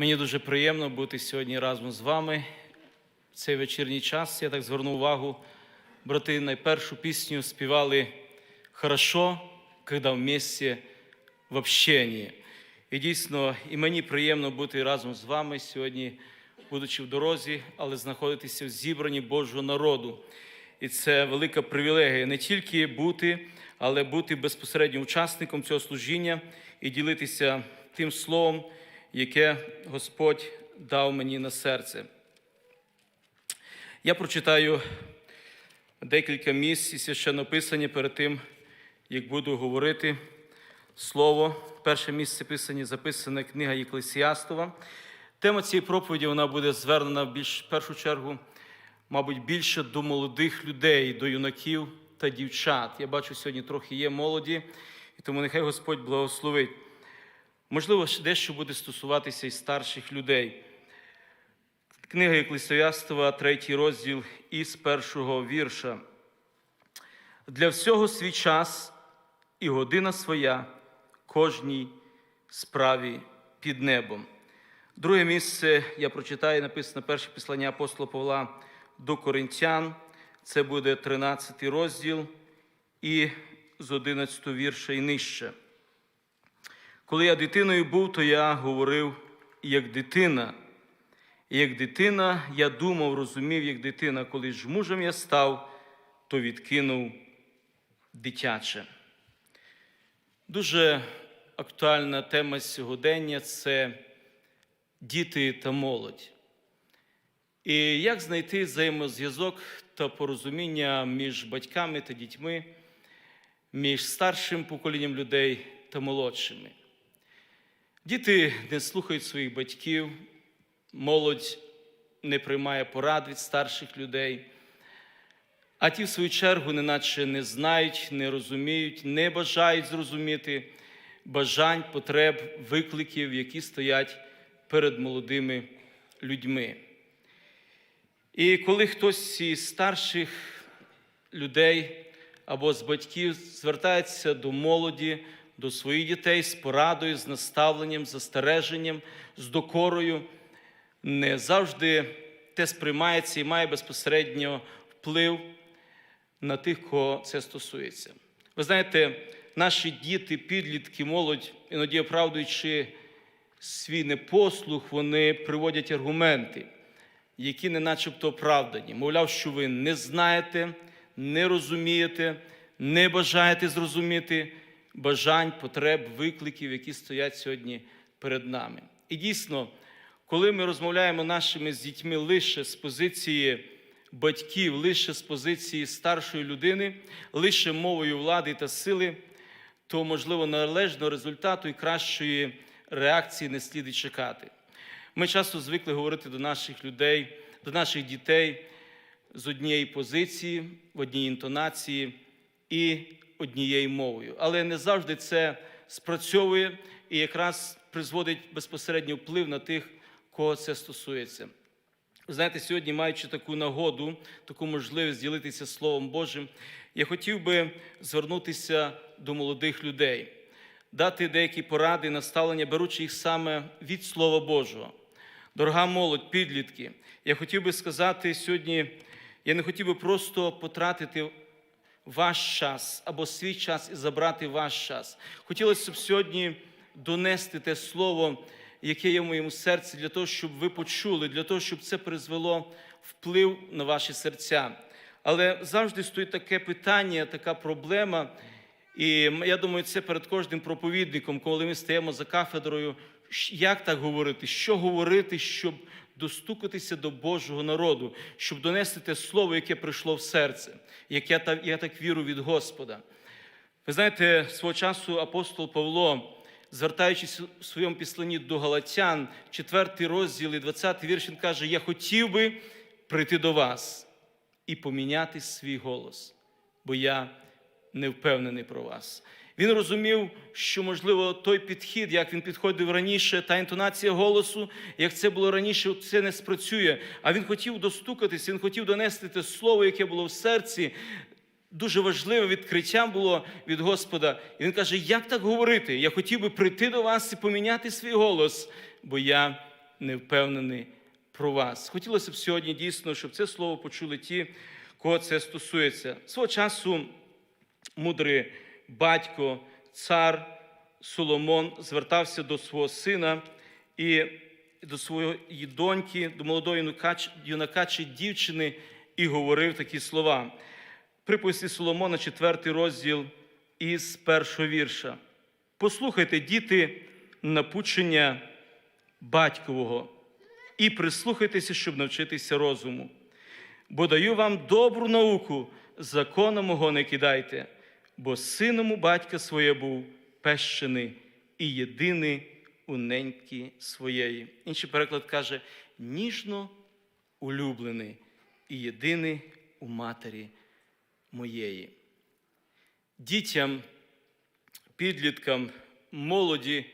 Мені дуже приємно бути сьогодні разом з вами. В цей вечірній час я так звернув увагу. Брати найпершу пісню співали хорошо, коли вместе в общенні. І дійсно, і мені приємно бути разом з вами сьогодні, будучи в дорозі, але знаходитися в зібранні Божого народу. І це велика привілегія не тільки бути, але бути безпосередньо учасником цього служіння і ділитися тим словом, яке Господь дав мені на серце. Я прочитаю декілька місць із священного писання перед тим, як буду говорити слово. Перше місце писання записана книга Єклесіастова. Тема цієї проповіді вона буде звернена в більш в першу чергу, мабуть, більше до молодих людей, до юнаків та дівчат. Я бачу, сьогодні трохи є молоді, і тому нехай Господь благословить. Можливо, дещо буде стосуватися і старших людей. Книга Єклесіастова, третій розділ із першого вірша. Для всього свій час і година своя кожній справі під небом. Друге місце я прочитаю, написано перше післання апостола Павла до Коринтян. Це буде 13 розділ і з 11 вірша і нижче. Коли я дитиною був, то я говорив як дитина. І як дитина я думав, розумів, як дитина, коли ж мужем я став, то відкинув дитяче. Дуже актуальна тема сьогодення це діти та молодь. І як знайти взаємозв'язок та порозуміння між батьками та дітьми, між старшим поколінням людей та молодшими. Діти не слухають своїх батьків, молодь не приймає порад від старших людей, а ті, в свою чергу, неначе не знають, не розуміють, не бажають зрозуміти бажань, потреб, викликів, які стоять перед молодими людьми. І коли хтось із старших людей або з батьків звертається до молоді, до своїх дітей з порадою, з наставленням, застереженням, з докорою, не завжди те сприймається і має безпосередньо вплив на тих, кого це стосується. Ви знаєте, наші діти, підлітки, молодь, іноді оправдуючи свій непослух, вони приводять аргументи, які не начебто оправдані. Мовляв, що ви не знаєте, не розумієте, не бажаєте зрозуміти бажань, потреб, викликів, які стоять сьогодні перед нами. І дійсно, коли ми розмовляємо нашими з дітьми лише з позиції батьків, лише з позиції старшої людини, лише мовою влади та сили, то, можливо, належного результату і кращої реакції не слід і чекати. Ми часто звикли говорити до наших людей, до наших дітей з однієї позиції, в одній інтонації і однією мовою. Але не завжди це спрацьовує і якраз призводить безпосередньо вплив на тих, кого це стосується. Знаєте, сьогодні, маючи таку нагоду, таку можливість ділитися Словом Божим, я хотів би звернутися до молодих людей, дати деякі поради, наставлення, беручи їх саме від Слова Божого. Дорога молодь, підлітки, я хотів би сказати сьогодні, я не хотів би просто потратити ваш час або свій час і забрати ваш час. Хотілося б сьогодні донести те слово, яке є в моєму серці, для того, щоб ви почули, для того, щоб це призвело вплив на ваші серця. Але завжди стоїть таке питання, така проблема. І я думаю, це перед кожним проповідником, коли ми стаємо за кафедрою, як так говорити, що говорити, щоб достукатися до Божого народу, щоб донести те слово, яке прийшло в серце, як я так, віру від Господа. Ви знаєте, свого часу апостол Павло, звертаючись у своєму післанні до Галатян, 4 розділ і 20 вірш, він каже: Я хотів би прийти до вас і поміняти свій голос, бо я не впевнений про вас. Він розумів, що, можливо, той підхід, як він підходив раніше, та інтонація голосу, як це було раніше, це не спрацює. А він хотів достукатися, він хотів донести те слово, яке було в серці. Дуже важливе відкриттям було від Господа. І він каже: Як так говорити? Я хотів би прийти до вас і поміняти свій голос, бо я не впевнений про вас. Хотілося б сьогодні дійсно, щоб це слово почули ті, кого це стосується. Свого часу мудрий батько, цар Соломон звертався до свого сина і до своєї доньки, до молодої юнака, чи дівчини, і говорив такі слова. Приписі Соломона, 4 розділ із першого вірша. Послухайте, діти, напучення батькового, і прислухайтеся, щоб навчитися розуму. Бо даю вам добру науку, закона мого не кидайте, бо сином у батька своє був пещений і єдиний у неньки своєї. Інший переклад каже: ніжно улюблений і єдиний у матері моєї. Дітям, підліткам, молоді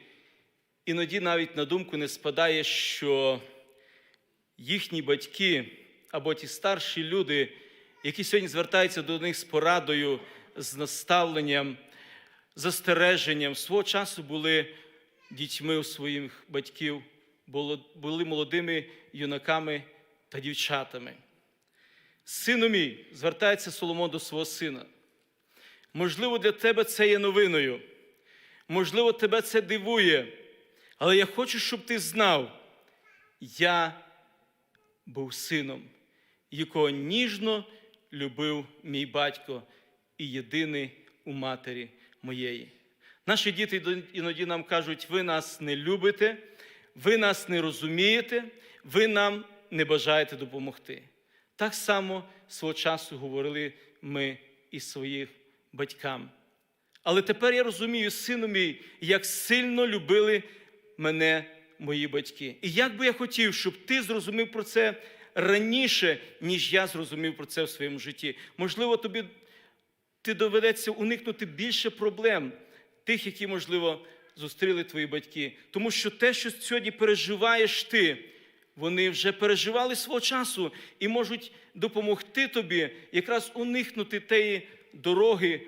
іноді навіть на думку не спадає, що їхні батьки або ті старші люди, які сьогодні звертаються до них з порадою, з наставленням, застереженням, свого часу були дітьми у своїх батьків, були молодими юнаками та дівчатами. Сину мій, звертається Соломон до свого сина. Можливо, для тебе це є новиною. Можливо, тебе це дивує. Але я хочу, щоб ти знав, я був сином, якого ніжно любив мій батько і єдиний у матері моєї. Наші діти іноді нам кажуть, ви нас не любите, ви нас не розумієте, ви нам не бажаєте допомогти. Так само свого часу говорили ми і своїх батькам. Але тепер я розумію, сину мій, як сильно любили мене мої батьки. І як би я хотів, щоб ти зрозумів про це раніше, ніж я зрозумів про це в своєму житті. Можливо, тобі ти доведеться уникнути більше проблем, тих, які, можливо, зустріли твої батьки. Тому що те, що сьогодні переживаєш ти, вони вже переживали свого часу і можуть допомогти тобі якраз уникнути тієї дороги,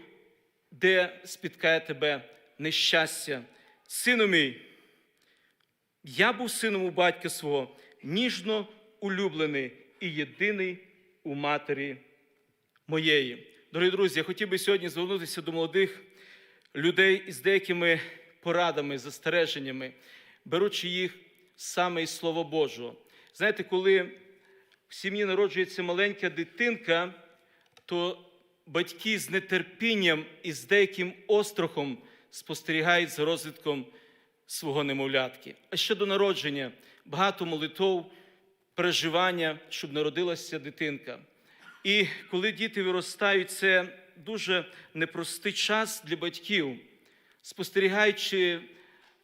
де спіткає тебе нещастя. Сину мій, я був сином у батька свого, ніжно улюблений і єдиний у матері моєї. Дорогі друзі, я хотів би сьогодні звернутися до молодих людей із деякими порадами, застереженнями, беручи їх саме із Слова Божого. Знаєте, коли в сім'ї народжується маленька дитинка, то батьки з нетерпінням і з деяким острахом спостерігають за розвитком свого немовлятки. А щодо народження, багато молитов, переживання, щоб народилася дитинка. І коли діти виростають, це дуже непростий час для батьків, спостерігаючи,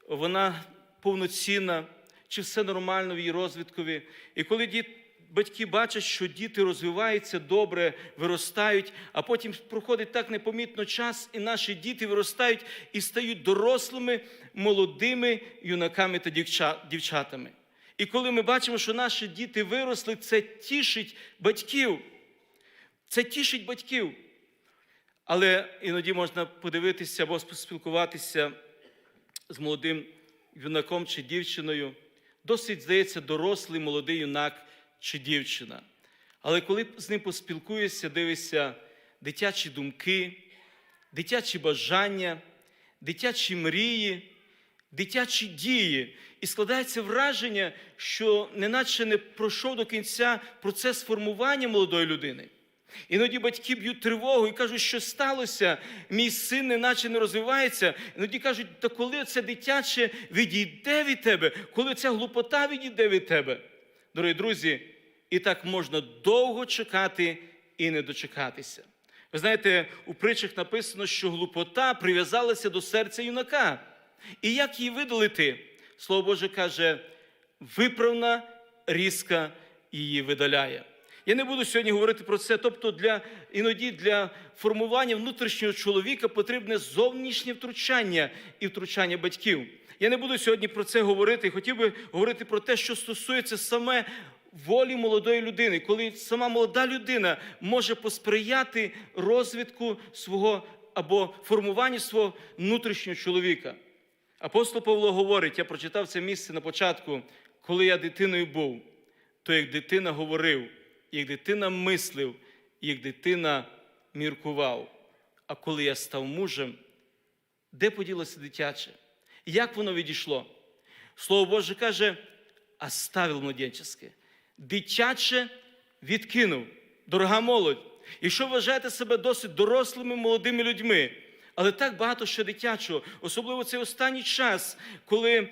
вона повноцінна, чи все нормально в її розвиткові. І коли діти батьки бачать, що діти розвиваються добре, виростають, а потім проходить так непомітно час, і наші діти виростають і стають дорослими, молодими юнаками та дівчатами. І коли ми бачимо, що наші діти виросли, це тішить батьків. Це тішить батьків. Але іноді можна подивитися або поспілкуватися з молодим юнаком чи дівчиною. Досить, здається, дорослий молодий юнак чи дівчина. Але коли з ним поспілкуєшся, дивишся дитячі думки, дитячі бажання, дитячі мрії, дитячі дії. І складається враження, що неначе не пройшов до кінця процес формування молодої людини. Іноді батьки б'ють тривогу і кажуть, що сталося, мій син неначе не розвивається. Іноді кажуть, та коли це дитяче відійде від тебе, коли ця глупота відійде від тебе. Дорогі друзі, і так можна довго чекати і не дочекатися. Ви знаєте, у притчах написано, що глупота прив'язалася до серця юнака. І як її видалити? Слово Боже каже, виправна різка її видаляє. Я не буду сьогодні говорити про це. Тобто, для іноді для формування внутрішнього чоловіка потрібне зовнішнє втручання і втручання батьків. Я не буду сьогодні про це говорити. Хотів би говорити про те, що стосується саме волі молодої людини, коли сама молода людина може посприяти розвитку свого або формуванню свого внутрішнього чоловіка. Апостол Павло говорить, я прочитав це місце на початку, коли я дитиною був, то як дитина говорив, як дитина мислив, як дитина міркував. А коли я став мужем, де поділося дитяче? Як воно відійшло? Слово Боже каже, а ставив младенчеske. Дитяче відкинув, дорога молодь. Якщо вважаєте себе досить дорослими молодими людьми, але так багато ще дитячого, особливо цей останній час, коли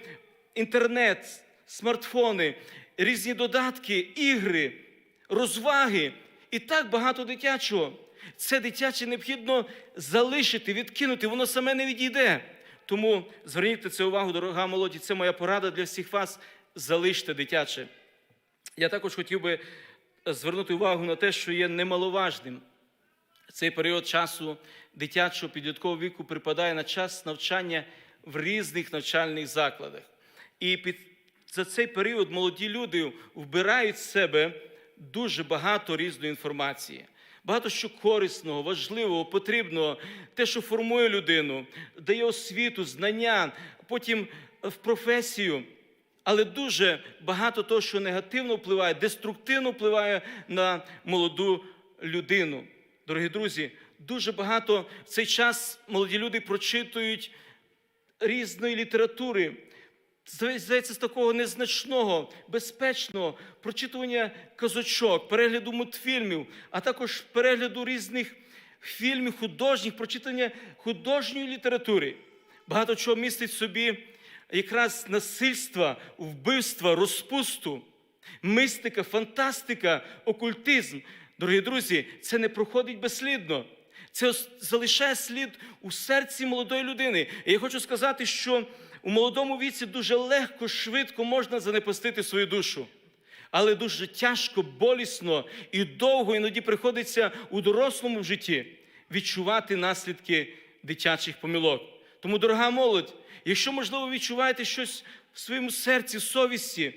інтернет, смартфони, різні додатки, ігри, розваги і так багато дитячого. Це дитяче необхідно залишити, відкинути, воно саме не відійде. Тому зверніть на це увагу, дорога молоді, це моя порада для всіх вас. Залиште дитяче. Я також хотів би звернути увагу на те, що є немаловажним. Цей період часу дитячого підліткового віку припадає на час навчання в різних навчальних закладах. І під, за цей період молоді люди вбирають в себе дуже багато різної інформації. Багато що корисного, важливого, потрібного, те, що формує людину, дає освіту, знання, потім в професію. Але дуже багато того, що негативно впливає, деструктивно впливає на молоду людину. Дорогі друзі, дуже багато в цей час молоді люди прочитують різної літератури. Здається, з такого незначного, безпечного прочитування казочок, перегляду мультфільмів, а також перегляду різних фільмів, художніх, прочитання художньої літератури. Багато чого містить в собі якраз насильства, вбивства, розпусту, мистика, фантастика, окультизм. Дорогі друзі, це не проходить безслідно. Це залишає слід у серці молодої людини. І я хочу сказати, що у молодому віці дуже легко, швидко можна занепастити свою душу. Але дуже тяжко, болісно і довго іноді приходиться у дорослому житті відчувати наслідки дитячих помилок. Тому, дорога молодь, якщо, можливо, відчуваєте щось в своєму серці, совісті,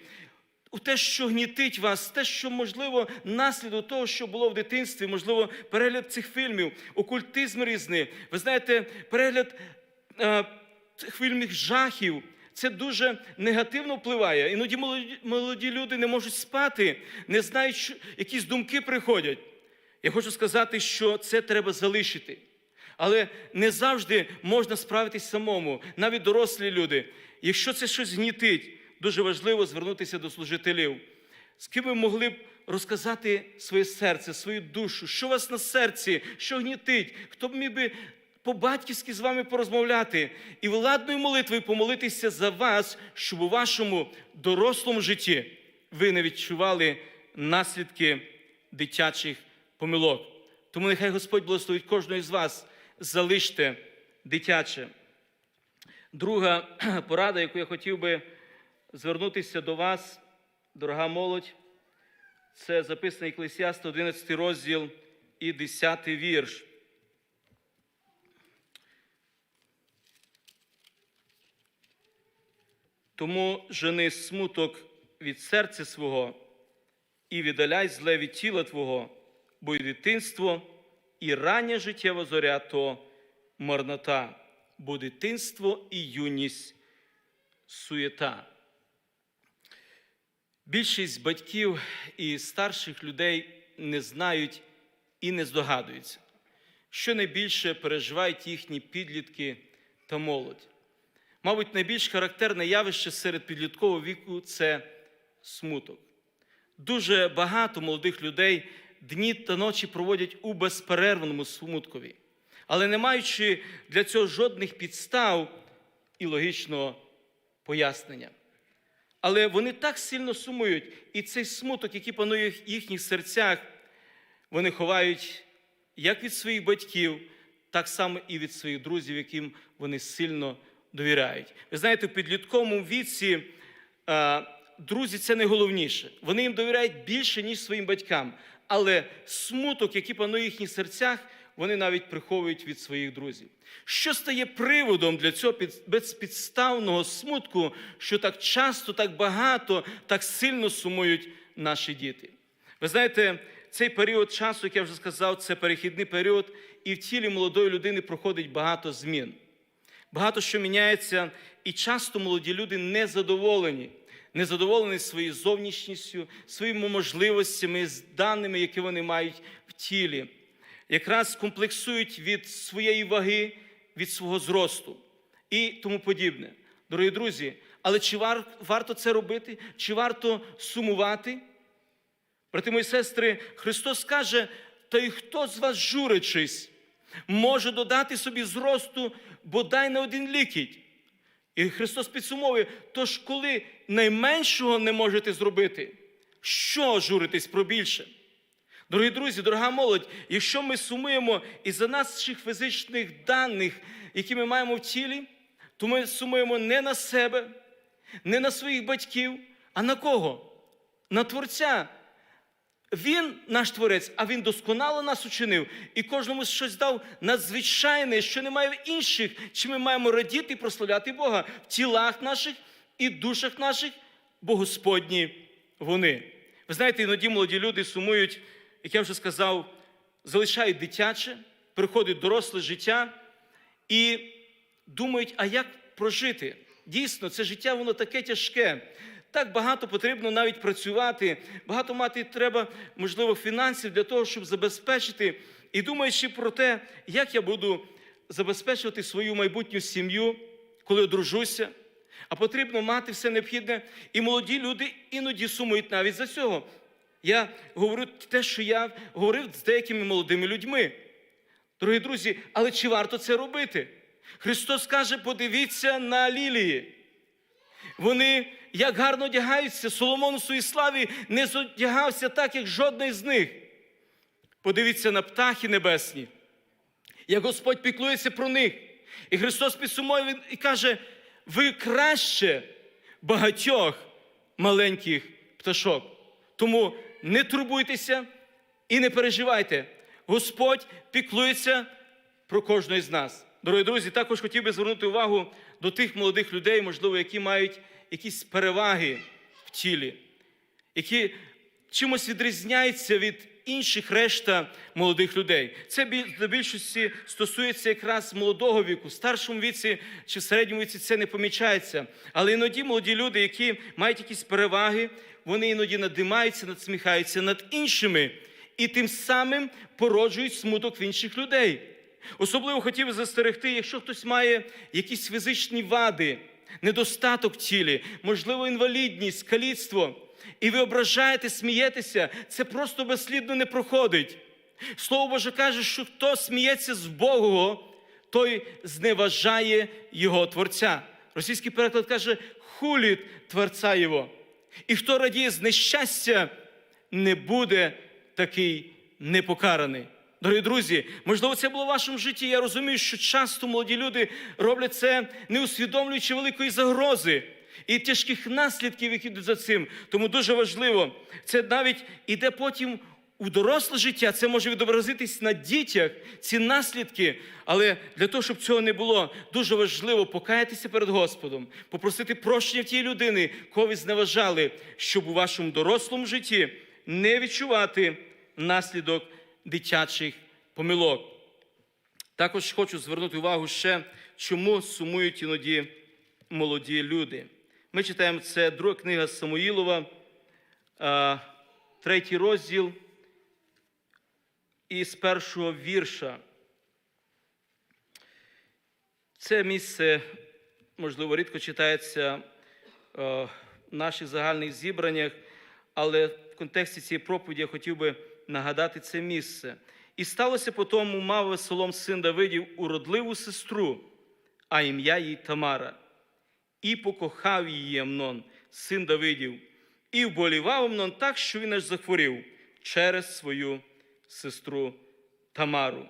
у те, що гнітить вас, те, що, можливо, наслідок того, що було в дитинстві, можливо, перегляд цих фільмів, окультизм різний, ви знаєте, перегляд е, фільмів жахів. Це дуже негативно впливає. Іноді молоді люди не можуть спати, не знають, що якісь думки приходять. Я хочу сказати, що це треба залишити. Але не завжди можна справитись самому, навіть дорослі люди. Якщо це щось гнітить, дуже важливо звернутися до служителів. З ким ви могли б розказати своє серце, свою душу, що у вас на серці, що гнітить, хто б міг би по-батьківськи з вами порозмовляти і владною молитвою помолитися за вас, щоб у вашому дорослому житті ви не відчували наслідки дитячих помилок. Тому нехай Господь благословить кожного з вас, залиште дитяче. Друга порада, яку я хотів би звернутися до вас, дорога молодь, це записаний Еклесіаст, 11 розділ і 10 вірш. Тому жени смуток від серця свого і віддаляй зле від тіла Твого, бо й дитинство, і рання життєва зоря то марнота, бо дитинство і юність суєта. Більшість батьків і старших людей не знають і не здогадуються, що найбільше переживають їхні підлітки та молодь. Мабуть, найбільш характерне явище серед підліткового віку це смуток. Дуже багато молодих людей дні та ночі проводять у безперервному смуткові, але не маючи для цього жодних підстав і логічного пояснення. Але вони так сильно сумують, і цей смуток, який панує в їхніх серцях, вони ховають як від своїх батьків, так само і від своїх друзів, яким вони сильно довіряють. Ви знаєте, в підлітковому віці а, друзі це найголовніше. Вони їм довіряють більше, ніж своїм батькам. Але смуток, який панує в їхніх серцях, вони навіть приховують від своїх друзів. Що стає приводом для цього безпідставного смутку, що так часто, так багато, так сильно сумують наші діти? Ви знаєте, цей період часу, як я вже сказав, це перехідний період, і в тілі молодої людини проходить багато змін. Багато що міняється, і часто молоді люди не задоволені, незадоволені своєю зовнішністю, своїми можливостями, даними, які вони мають в тілі, якраз комплексують від своєї ваги, від свого зросту і тому подібне. Дорогі друзі, але чи вар, варто це робити? Чи варто сумувати? Брати мої сестри, Христос каже, та й хто з вас, журячись, може додати собі зросту бодай на один лікіть? І Христос підсумовує, тож коли найменшого не можете зробити, що журитись про більше? Дорогі друзі, дорога молодь, якщо ми сумуємо із-за наших фізичних даних, які ми маємо в тілі, то ми сумуємо не на себе, не на своїх батьків, а на кого? На Творця. Він наш творець, а він досконало нас учинив і кожному щось дав надзвичайне, що немає в інших, чи ми маємо радіти і прославляти Бога в тілах наших і душах наших, бо Господні вони. Ви знаєте, іноді молоді люди сумують, як я вже сказав, залишають дитяче, приходить доросле життя і думають, а як прожити? Дійсно, це життя воно таке тяжке. Так багато потрібно навіть працювати, багато мати треба, можливо, фінансів для того, щоб забезпечити. І думаючи про те, як я буду забезпечувати свою майбутню сім'ю, коли одружуся, а потрібно мати все необхідне. І молоді люди іноді сумують навіть за цього. Я говорю те, що я говорив з деякими молодими людьми. Дорогі друзі, але чи варто це робити? Христос каже: подивіться на лілії. Вони як гарно одягаються, Соломон у своїй славі не зодягався так, як жодний з них. Подивіться на птахи небесні, як Господь піклується про них. І Христос підсумує і каже: ви краще багатьох маленьких пташок. Тому не турбуйтеся і не переживайте. Господь піклується про кожного з нас. Дорогі друзі, також хотів би звернути увагу до тих молодих людей, можливо, які мають якісь переваги в тілі, які чимось відрізняються від інших решта молодих людей. Це для більшості стосується якраз молодого віку, старшому віці чи в середньому віці це не помічається. Але іноді молоді люди, які мають якісь переваги, вони іноді надимаються, надсміхаються над іншими і тим самим породжують смуток в інших людей. Особливо хотів застерегти, якщо хтось має якісь фізичні вади, недостаток тілі, можливо, інвалідність, каліцтво, і ви ображаєте, смієтеся, це просто безслідно не проходить. Слово Боже каже, що хто сміється з Богу, той зневажає Його Творця. Російський переклад каже, хуліт Творця Його. І хто радіє з нещастя, не буде такий непокараний. Дорогі друзі, можливо, це було в вашому житті. Я розумію, що часто молоді люди роблять це, не усвідомлюючи великої загрози і тяжких наслідків, які йдуть за цим. Тому дуже важливо, це навіть іде потім у доросле життя, це може відобразитись на дітях, ці наслідки. Але для того, щоб цього не було, дуже важливо покаятися перед Господом, попросити прощення в тієї людини, кого ви зневажали, щоб у вашому дорослому житті не відчувати наслідок дитячих помилок. Також хочу звернути увагу ще, чому сумують іноді молоді люди. Ми читаємо це друга книга Самуїлова, третій розділ із першого вірша. Це місце, можливо, рідко читається в наших загальних зібраннях, але в контексті цієї проповіді я хотів би нагадати це місце. І сталося потім, мав Весолом син Давидів уродливу сестру, а ім'я їй Тамара. І покохав її Амнон, син Давидів, і вболівав Амнон так, що він аж захворів через свою сестру Тамару.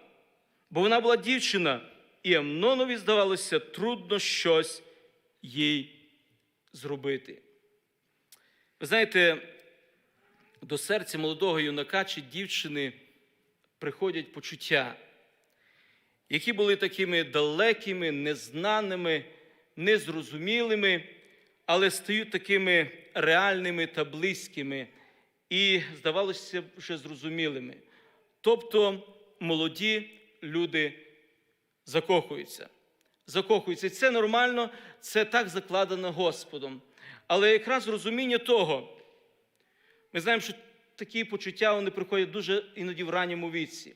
Бо вона була дівчина, і Амнонові здавалося трудно щось їй зробити. Ви знаєте, до серця молодого юнака чи дівчини приходять почуття, які були такими далекими, незнаними, незрозумілими, але стають такими реальними та близькими і, здавалося, вже зрозумілими. Тобто молоді люди закохуються. Закохуються. Це нормально, це так закладено Господом. Але якраз розуміння того, ми знаємо, що такі почуття вони приходять дуже іноді в ранньому віці.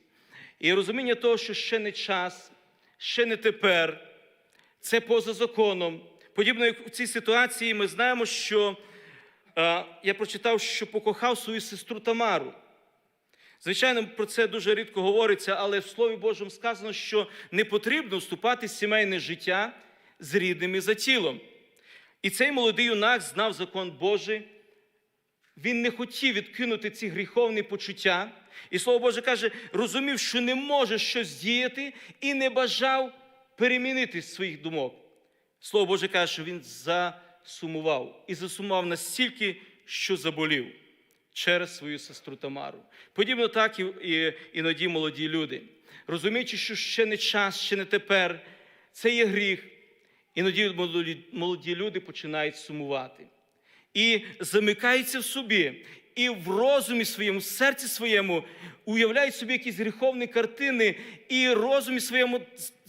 І розуміння того, що ще не час, ще не тепер, це поза законом. Подібно як в цій ситуації, ми знаємо, що е, я прочитав, що покохав свою сестру Тамару. Звичайно, про це дуже рідко говориться, але в Слові Божому сказано, що не потрібно вступати в сімейне життя з рідними за тілом. І цей молодий юнак знав закон Божий, він не хотів відкинути ці гріховні почуття. І Слово Боже каже, розумів, що не може щось діяти і не бажав перемінити своїх думок. Слово Боже каже, що він засумував і засумував настільки, що заболів через свою сестру Тамару. Подібно так і, і іноді молоді люди, розуміючи, що ще не час, ще не тепер, це є гріх. Іноді молоді, люди починають сумувати і замикаються в собі, і в розумі своєму, в серці своєму уявляють собі якісь гріховні картини, і розумі своєму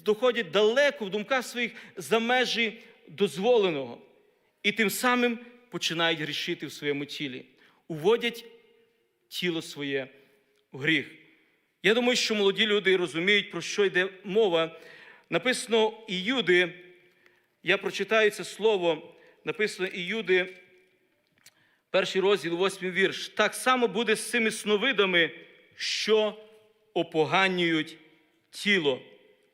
доходять далеко в думках своїх за межі дозволеного. І тим самим починають грішити в своєму тілі, уводять тіло своє в гріх. Я думаю, що молоді люди розуміють, про що йде мова. Написано Іюди, я прочитаю це слово, написано Іюди, перший розділ, восьмий вірш. Так само буде з цими сновидами, що опоганюють тіло,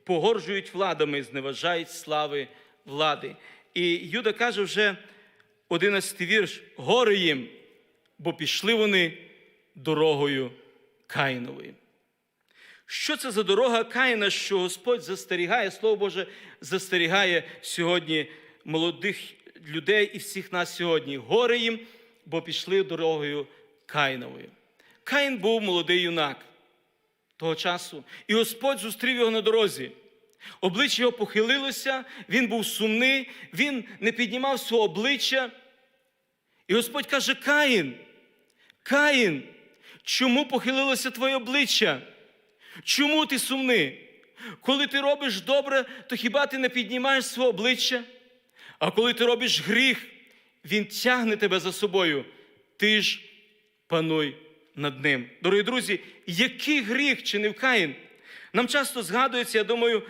погоржують владами, зневажають слави влади. І Юда каже вже 11 вірш: горе їм, бо пішли вони дорогою Каїновою. Що це за дорога Каїна, що Господь застерігає, Слово Боже, застерігає сьогодні молодих людей і всіх нас сьогодні? Горе їм, бо пішли дорогою Каїновою. Каїн був молодий юнак того часу, і Господь зустрів його на дорозі. Обличчя його похилилося, він був сумний, він не піднімав свого обличчя. І Господь каже: Каїн, Каїн, чому похилилося твоє обличчя? Чому ти сумний? Коли ти робиш добре, то хіба ти не піднімаєш свого обличчя? А коли ти робиш гріх, він тягне тебе за собою. Ти ж пануй над ним. Дорогі друзі, який гріх чинив Каїн? Нам часто згадується, я думаю,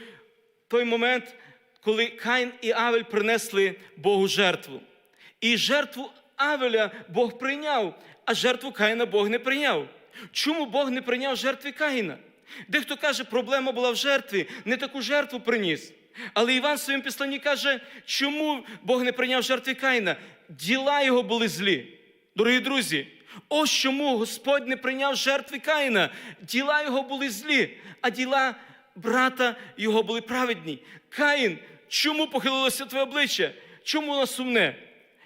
той момент, коли Каїн і Авель принесли Богу жертву. І жертву Авеля Бог прийняв, а жертву Каїна Бог не прийняв. Чому Бог не прийняв жертви Каїна? Дехто каже, проблема була в жертві, не таку жертву приніс. Але Іван в своєму післанні каже, чому Бог не прийняв жертви Каїна? Діла його були злі. Дорогі друзі, ось чому Господь не прийняв жертви Каїна. Діла його були злі, а діла брата його були праведні. Каїн, чому похилилося твоє обличчя? Чому воно сумне?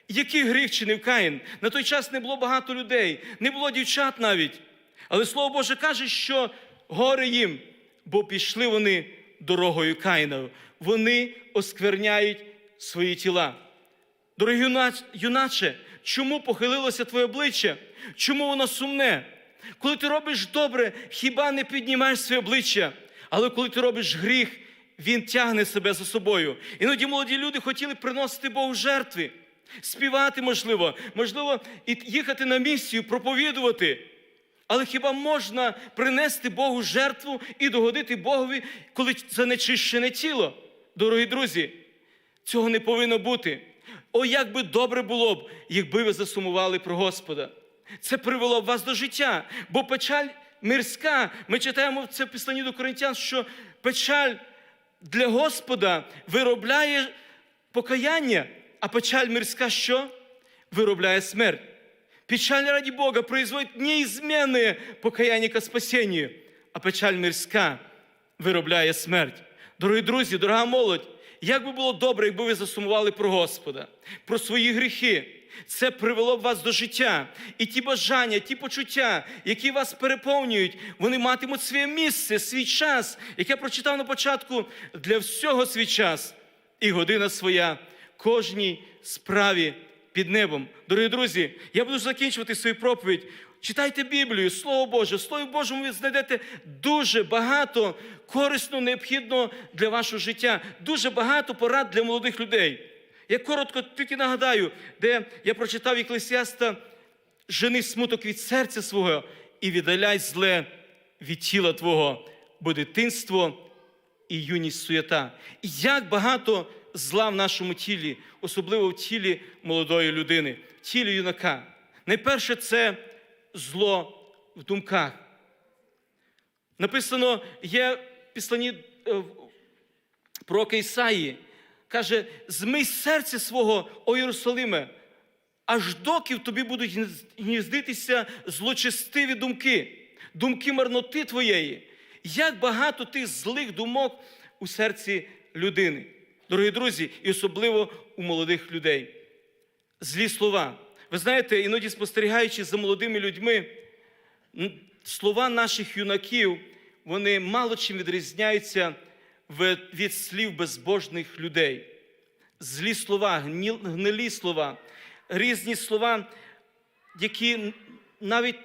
Який гріх чинив Каїн? На той час не було багато людей, не було дівчат навіть. Але Слово Боже каже, що горе їм, бо пішли вони дорогою Каїною. Вони оскверняють свої тіла. Дорогі юначе, чому похилилося твоє обличчя? Чому воно сумне? Коли ти робиш добре, хіба не піднімаєш своє обличчя? Але коли ти робиш гріх, він тягне себе за собою. Іноді молоді люди хотіли приносити Богу жертви, співати, можливо, можливо, і їхати на місію, проповідувати. Але хіба можна принести Богу жертву і догодити Богові, коли це нечищене тіло? Дорогі друзі, цього не повинно бути. О, як би добре було б, якби ви засумували про Господа. Це привело б вас до життя, бо печаль мирська. Ми читаємо це в післанні до коринтян, що печаль для Господа виробляє покаяння, а печаль мирська що? Виробляє смерть. Печаль ради Бога производит неизменное покаяние ко спасению, а печаль мирська виробляє смерть. Дорогі друзі, дорога молодь, як би було добре, якби ви засумували про Господа, про свої гріхи. Це привело б вас до життя. І ті бажання, ті почуття, які вас переповнюють, вони матимуть своє місце, свій час, як я прочитав на початку, для всього свій час і година своя кожній справі під небом. Дорогі друзі, я буду закінчувати свою проповідь. Читайте Біблію, Слово Боже. В Слові Божому ви знайдете дуже багато корисного, необхідного для вашого життя, дуже багато порад для молодих людей. Я коротко тільки нагадаю, де я прочитав Еклесіаста, жени смуток від серця свого і віддаляй зле від тіла Твого, бо дитинство і юність суєта. І як багато зла в нашому тілі, особливо в тілі молодої людини, в тілі юнака. Найперше це зло в думках. Написано, є в післанні е, пророка Ісаї, каже: змий серце свого, о Єрусалиме, аж доки в тобі будуть гніздитися злочестиві думки, думки марноти твоєї. Як багато тих злих думок у серці людини, дорогі друзі, і особливо у молодих людей. Злі слова. Ви знаєте, іноді спостерігаючи за молодими людьми, слова наших юнаків, вони мало чим відрізняються від слів безбожних людей. Злі слова, гнилі слова, різні слова, які навіть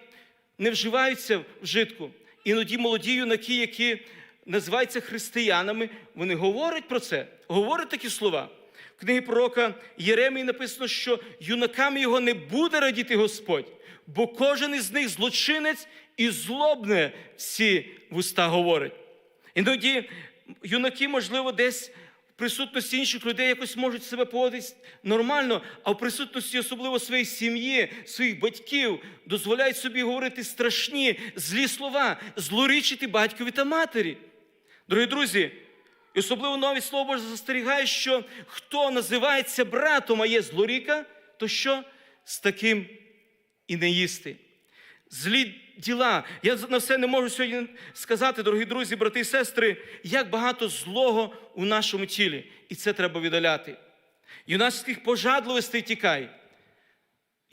не вживаються в житку. Іноді молоді юнаки, які називаються християнами, вони говорять про це, говорять такі слова. В книгі пророка Єремії написано, що юнаками його не буде радіти Господь, бо кожен із них злочинець і злобне всі вуста говорить. Іноді юнаки, можливо, десь в присутності інших людей якось можуть себе поводити нормально, а в присутності особливо своєї сім'ї, своїх батьків, дозволяють собі говорити страшні, злі слова, злорічити батькові та матері. Дорогі друзі, і особливо навіть слово Боже застерігає, що хто називається братом, а є злоріка, то що з таким і не їсти. Злі діла. Я на все не можу сьогодні сказати, дорогі друзі, брати і сестри, як багато злого у нашому тілі. І це треба віддаляти. Юнацьких пожадливостей тікай.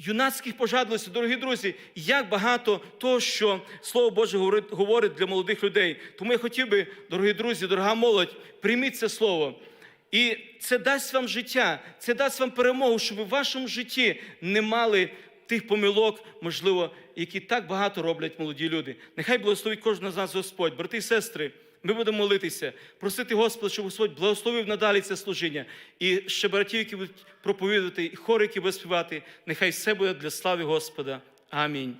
Юнацьких пожадливостей, дорогі друзі, як багато того, що Слово Боже говорить, для молодих людей. Тому я хотів би, дорогі друзі, дорога молодь, прийміть це слово. І це дасть вам життя, це дасть вам перемогу, щоб ви в вашому житті не мали тих помилок, можливо, які так багато роблять молоді люди. Нехай благословить кожного з нас Господь, брати і сестри. Ми будемо молитися, просити Господа, щоб Господь благословив надалі це служіння. І ще братів, які будуть проповідувати, і хори, які будуть співати, нехай все буде для слави Господа. Амінь.